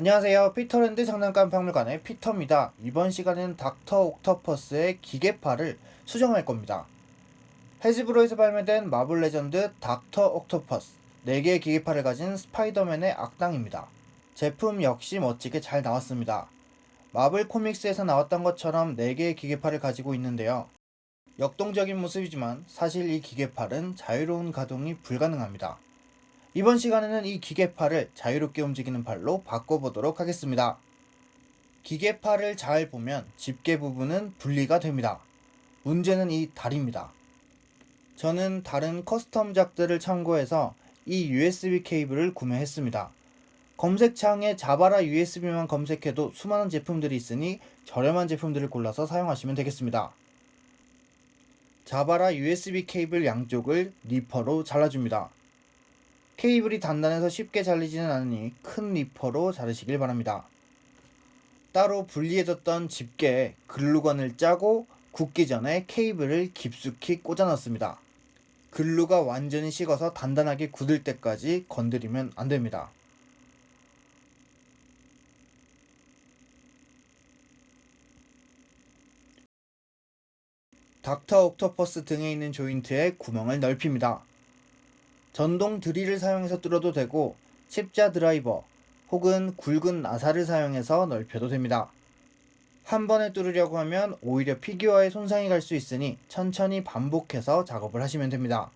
안녕하세요. 피터랜드 장난감 박물관의 피터입니다. 이번 시간에는 닥터 옥토퍼스의 기계파를 수정할 겁니다. 헤즈브로에서 발매된 마블 레전드 닥터 옥토퍼스 4개의 기계파를 가진 스파이더맨의 악당입니다. 제품 역시 멋지게 잘 나왔습니다. 마블 코믹스에서 나왔던 것처럼 4개의 기계파를 가지고 있는데요. 역동적인 모습이지만 사실 이 기계팔은 자유로운 가동이 불가능합니다. 이번 시간에는 이 기계팔을 자유롭게 움직이는 팔로 바꿔보도록 하겠습니다. 기계팔을 잘 보면 집게 부분은 분리가 됩니다. 문제는 이 다리입니다. 저는 다른 커스텀 작들을 참고해서 이 USB 케이블을 구매했습니다. 검색창에 자바라 USB만 검색해도 수많은 제품들이 있으니 저렴한 제품들을 골라서 사용하시면 되겠습니다. 자바라 USB 케이블 양쪽을 리퍼로 잘라줍니다. 케이블이 단단해서 쉽게 잘리지는 않으니 큰 리퍼로 자르시길 바랍니다. 따로 분리해뒀던 집게에 글루건을 짜고 굽기 전에 케이블을 깊숙이 꽂아 넣습니다. 글루가 완전히 식어서 단단하게 굳을 때까지 건드리면 안 됩니다. 닥터 옥토퍼스 등에 있는 조인트에 구멍을 넓힙니다. 전동 드릴을 사용해서 뚫어도 되고 십자 드라이버 혹은 굵은 나사를 사용해서 넓혀도 됩니다. 한 번에 뚫으려고 하면 오히려 피규어에 손상이 갈 수 있으니 천천히 반복해서 작업을 하시면 됩니다.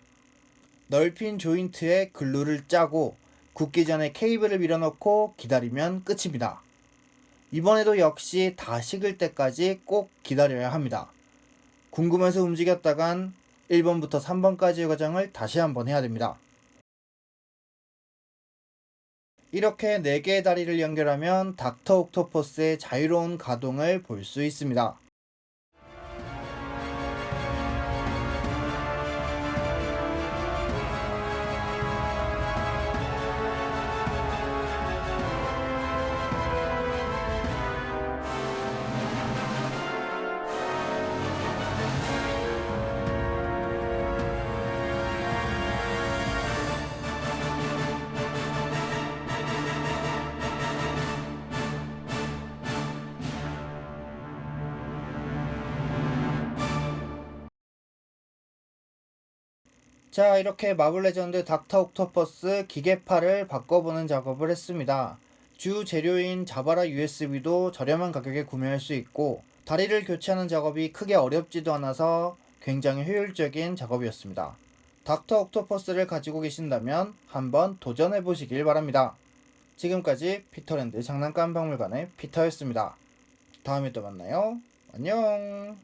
넓힌 조인트에 글루를 짜고 굳기 전에 케이블을 밀어넣고 기다리면 끝입니다. 이번에도 역시 다 식을 때까지 꼭 기다려야 합니다. 궁금해서 움직였다간 1번부터 3번까지의 과정을 다시 한번 해야 됩니다. 이렇게 4개의 다리를 연결하면 닥터 옥토퍼스의 자유로운 가동을 볼 수 있습니다. 자, 이렇게 마블 레전드 닥터 옥토퍼스 기계파를 바꿔보는 작업을 했습니다. 주 재료인 자바라 USB도 저렴한 가격에 구매할 수 있고, 다리를 교체하는 작업이 크게 어렵지도 않아서 굉장히 효율적인 작업이었습니다. 닥터 옥토퍼스를 가지고 계신다면 한번 도전해 보시길 바랍니다. 지금까지 피터랜드 장난감 박물관의 피터였습니다. 다음에 또 만나요. 안녕.